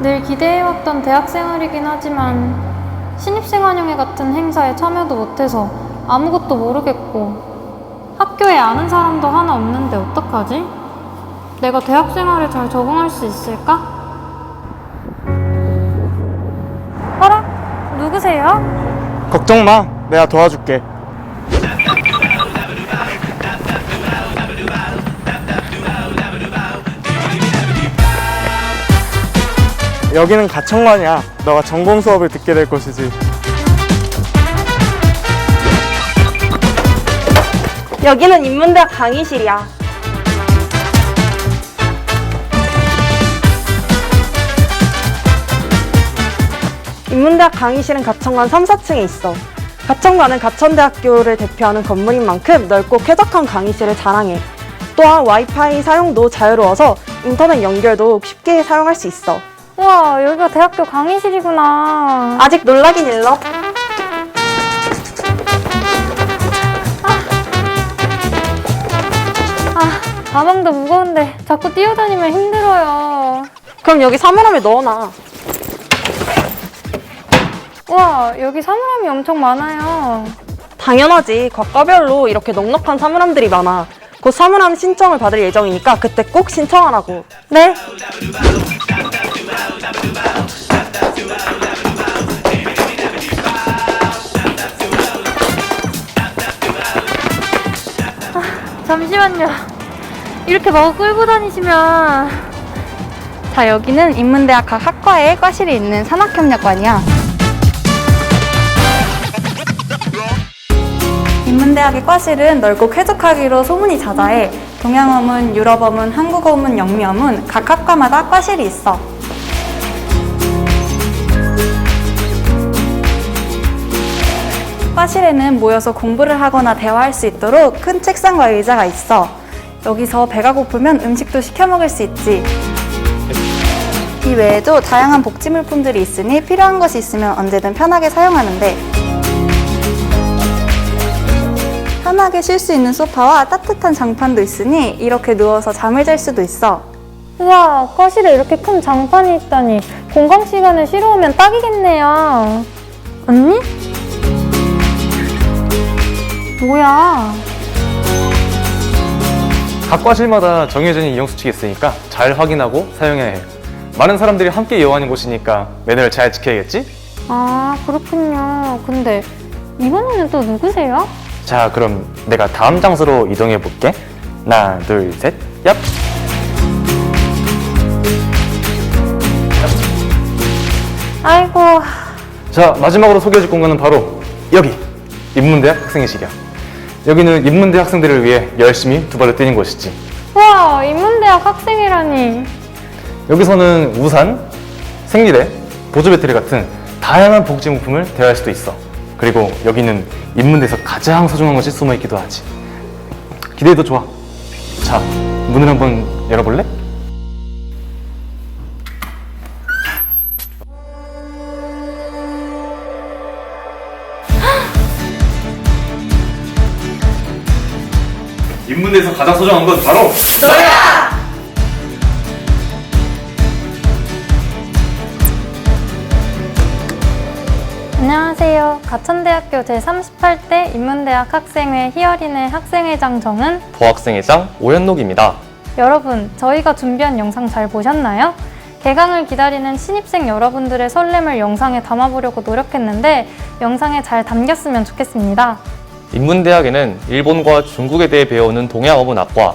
늘 기대해왔던 대학 생활이긴 하지만 신입생 환영회 같은 행사에 참여도 못해서 아무것도 모르겠고 학교에 아는 사람도 하나 없는데 어떡하지? 내가 대학 생활에 잘 적응할 수 있을까? 어라? 누구세요? 걱정 마. 내가 도와줄게. 여기는 가청관이야. 너가 전공 수업을 듣게 될 곳이지. 여기는 인문대학 강의실이야. 인문대학 강의실은 가천관 3, 4층에 있어. 가천관은 가천대학교를 대표하는 건물인 만큼 넓고 쾌적한 강의실을 자랑해. 또한 와이파이 사용도 자유로워서 인터넷 연결도 쉽게 사용할 수 있어. 우와, 여기가 대학교 강의실이구나. 아직 놀라긴 일러. 아, 가방도 무거운데 자꾸 뛰어다니면 힘들어요. 그럼 여기 사물함에 넣어놔. 우와, 여기 사물함이 엄청 많아요. 당연하지. 과과별로 이렇게 넉넉한 사물함들이 많아. 곧 사물함 신청을 받을 예정이니까 그때 꼭 신청하라고. 네. 아, 잠시만요. 이렇게 막 끌고 다니시면 자, 여기는 인문대학 각 학과에 과실이 있는 산학협력관이야. 인문대학의 과실은 넓고 쾌적하기로 소문이 자자해 동양어문, 유럽어문, 한국어문, 영미어문 각 학과마다 과실이 있어. 과실에는 모여서 공부를 하거나 대화할 수 있도록 큰 책상과 의자가 있어. 여기서 배가 고프면 음식도 시켜 먹을 수 있지. 이 외에도 다양한 복지 물품들이 있으니 필요한 것이 있으면 언제든 편하게 사용하는데 편하게 쉴 수 있는 소파와 따뜻한 장판도 있으니 이렇게 누워서 잠을 잘 수도 있어. 우와, 과실에 이렇게 큰 장판이 있다니 공강 시간에 쉬러 오면 딱이겠네요. 언니? 뭐야? 각 과실마다 정해진 이용 수칙이 있으니까 잘 확인하고 사용해야 해. 많은 사람들이 함께 이용하는 곳이니까 매너를 잘 지켜야겠지? 아, 그렇군요. 근데 이번에는 또 누구세요? 자, 그럼 내가 다음 장소로 이동해 볼게. 하나, 둘, 셋, 얍! 아이고, 자, 마지막으로 소개해 줄 공간은 바로 여기! 인문대학 학생회실이야. 여기는 인문대 학생들을 위해 열심히 두 발로 뛰는 곳이지. 우와, 인문대학 학생이라니. 여기서는 우산, 생리대, 보조 배터리 같은 다양한 복지 용품을 대여할 수도 있어. 그리고 여기는 인문대에서 가장 소중한 것이 숨어 있기도 하지. 기대해도 좋아. 자, 문을 한번 열어볼래? 인문대에서 가장 소중한 건 바로 안녕하세요. 가천대학교 제38대 인문대학 학생회 히어린의 학생회장 정은 부학생회장 오현록입니다. 여러분, 저희가 준비한 영상 잘 보셨나요? 개강을 기다리는 신입생 여러분들의 설렘을 영상에 담아보려고 노력했는데 영상에 잘 담겼으면 좋겠습니다. 인문대학에는 일본과 중국에 대해 배우는 동양어문학과,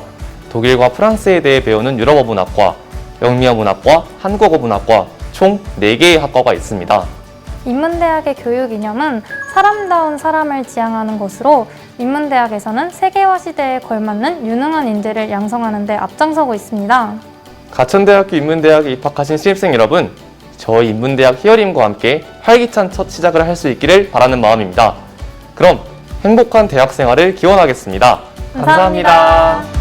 독일과 프랑스에 대해 배우는 유럽어문학과, 영미어문학과, 한국어문학과 총 4개의 학과가 있습니다. 인문대학의 교육 이념은 사람다운 사람을 지향하는 것으로 인문대학에서는 세계화 시대에 걸맞는 유능한 인재를 양성하는 데 앞장서고 있습니다. 가천대학교 인문대학에 입학하신 신입생 여러분, 저희 인문대학 히어림과 함께 활기찬 첫 시작을 할 수 있기를 바라는 마음입니다. 그럼 행복한 대학 생활을 기원하겠습니다 감사합니다.